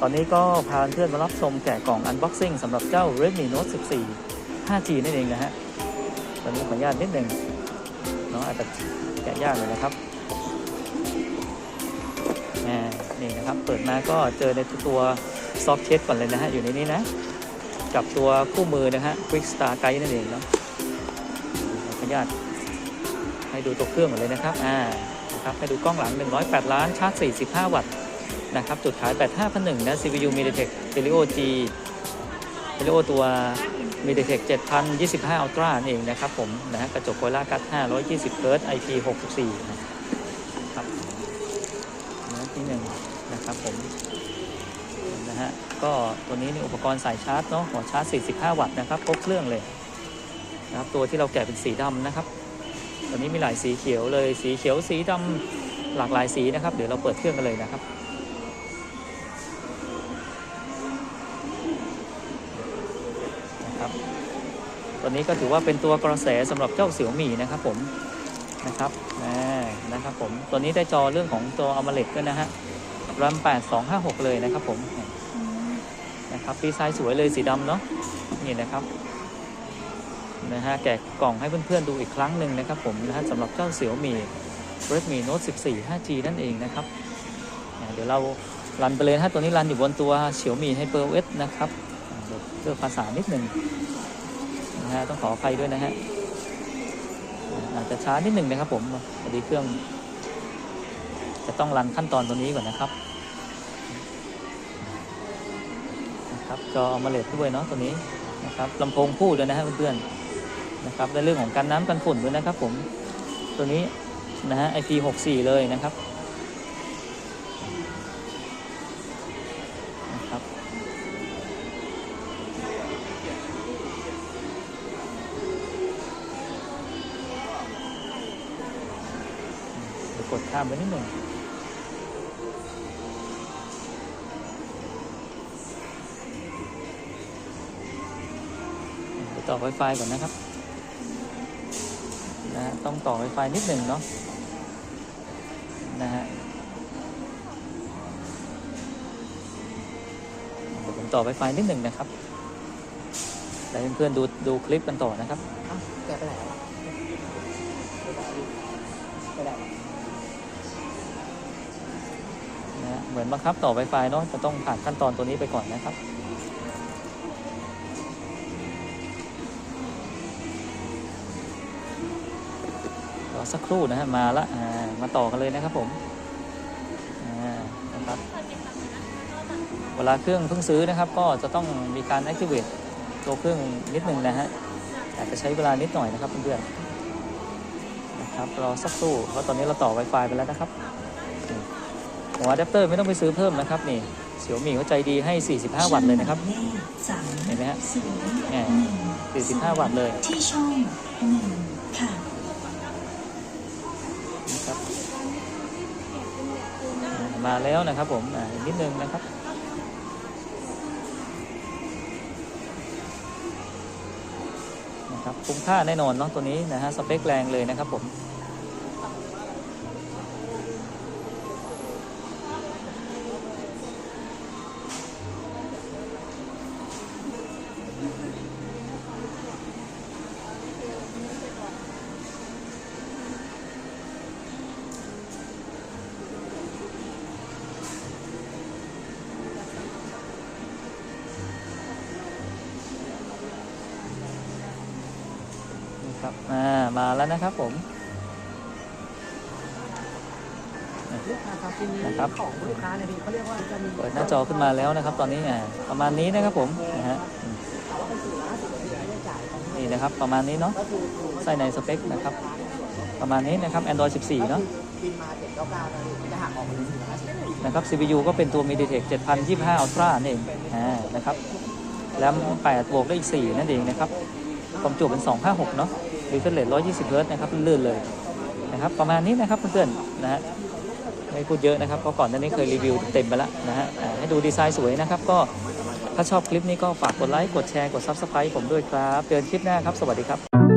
ตอนนี้ก็พาเพื่อนมารับชมแกะกล่อง Unboxing สำหรับเจ้า Redmi Note 14 5G นั่นเองนะฮะ ตอนนี้ขออนุญาตนิดหนึ่งเนาะอาจจะแกะยากเลยนะครับอ่านี่นะครับ เปิดมาก็เจอในตัวซอฟ t เคสก่อนเลยนะฮะ อยู่ในนี้นะ กับตัวคู่มือนะฮะ Quick Start Guide นั่นเองเนาะขออนุญาตให้ดูตัวเครื่องก่อนเลยนะครับ อ่า นะครับ ให้ดูกล้องหลัง 108 ล้าน ชาร์จ 45 วัตต์ นะครับจุดขาย 85,001 นะ CPU MediaTek Helio G Helio ตัว MediaTek 7025 Ultra นั่นเองนะครับผมนะฮะกระจกโคล่ากัด520 Hz IP 64 นะครับนะที่หนึ่งนะครับผมนะฮะก็ตัวนี้นี่อุปกรณ์สายชาร์จเนาะหัวชาร์จ 45 วัตต์นะครับครบเครื่องเลยนะครับตัวที่เราแกะเป็นสีดำนะครับตอนนี้มีหลายสีเขียวเลยสีเขียวสีดำหลากหลายสีนะครับ เดี๋ยวเราเปิดเครื่องกันเลยนะครับ ตัวนี้ก็ถือว่าเป็นตัวกระแสสำหรับเจ้าเสี่ยวหมี่นะครับผมนะครับนะครับผมตัวนี้ได้จอเรื่องของตัว AMOLED ด้วยนะฮะ RAM 8256 เลยนะครับผมนะครับดีไซน์สวยเลยสีดำเนาะนี่นะครับนะฮะแกะกล่องให้เพื่อนๆดูอีกครั้งหนึ่งนะครับผมนะฮะสำหรับเจ้าเสี่ยวหมี่ Redmi Note 14 5G นั่นเองนะครับเดี๋ยวเรารันไปเลยฮะตัวนี้รันอยู่บนตัวเสี่ยวหมี่ HyperOS นะครับเดี๋ยวเพื่อภาษานิดหนึ่ง นะฮะต้องขออภัยด้วยนะฮะอาจจะช้านิดหนึ่งนะครับผมพอดีเครื่อง จะต้องรันขั้นตอนตัวนี้ก่อนนะครับนะครับจอเมาเลดด้วยเนาะตัวนี้นะครับลำโพงคู่ด้วยนะฮะเพื่อนๆนะครับในเรื่องของการน้ำกันฝุ่นด้วยนะครับผมตัวนี้นะฮะ IP64 เลยนะครับ กดข้ามไปนิดหนึ่งไปต่อ Wi-Fi ก่อนนะครับนะฮะต้องต่อ Wi-Fi นิดหนึ่งเนาะนะฮะเดี๋ยวผมต่อ Wi-Fi นิดหนึ่งนะครับแล้วเพื่อนๆดูดูคลิปกันต่อนะครับเอ้าแกไปไหน มือนบังคับต่อ Wi-Fi เนาะจะต้องผ่านขั้นตอนตัวนี้ไปก่อนนะครับรอสักครู่นะฮะมาละมาต่อกันเลยนะครับผมอ่านะครับเวลาเครื่องเพิ่งซื้อนะครับ ก็จะต้องมีการ activate ตัวเครื่องนิดหนึ่งนะฮะอาจจะใช้เวลานิดหน่อยนะครับเพื่อนๆนะครับรอสักครู่เพราะตอนนี้เราต่อ Wi-Fi ไปแล้วนะครับ หัวอะแดปเตอร์ไม่ต้องไปซื้อเพิ่มนะครับนี่เสี่ยวมี่เขาใจดีให้ 45 วัตต์เลยนะครับเห็นไหมฮะศูนย์แหม่หนึ่ง45 วัตต์เลยที่ช่องหนึ่งค่ะนะครับมาแล้วนะครับผมอ่านิดนึงนะครับนะครับคุ้มค่าแน่นอนเนาะตัวนี้นะฮะสเปคแรงเลยนะครับผม ครับอ่ามาแล้วนะครับผมลูกค้าครับทีนี้นะครับของลูกค้าเนี่ยพี่เขาเรียกว่าจะมีเปิดหน้าจอขึ้นมาแล้วนะครับ ตอนนี้อ่าประมาณนี้นะครับผมนะฮะอืมแต่ว่าเป็นสี่ร้อยห้าสิบนาทีไม่ได้จ่ายตอนนี้นี่นะครับประมาณนี้เนาะก็คือใส่ในสเปคนะครับ ประมาณนี้นะครับ Android 14 เนาะบินมาเจ็ดเก้าเก้านะพี่จะหักออกมาเป็นสี่ร้อยห้าสิบนะครับ CPU ก็เป็นตัว MediaTek 7025 Ultra นั่นเองอ่านะครับแรม8บวกได้อีก 4 นั่นเองนะครับ ความจุเป็น 256 เนาะ รีเฟรชเรท120เฮิร์ตนะครับลื่นเลยนะครับประมาณนี้นะครับเพื่อนๆนะฮะไม่พูดเยอะนะครับเพราะก่อนหน้านี้เคยรีวิวเต็มไปแล้วนะฮะให้ดูดีไซน์สวยนะครับก็ถ้าชอบคลิปนี้ก็ฝากกดไลค์กดแชร์กดซับสไครต์ผมด้วยครับเจอกันคลิปหน้าครับ สวัสดีครับ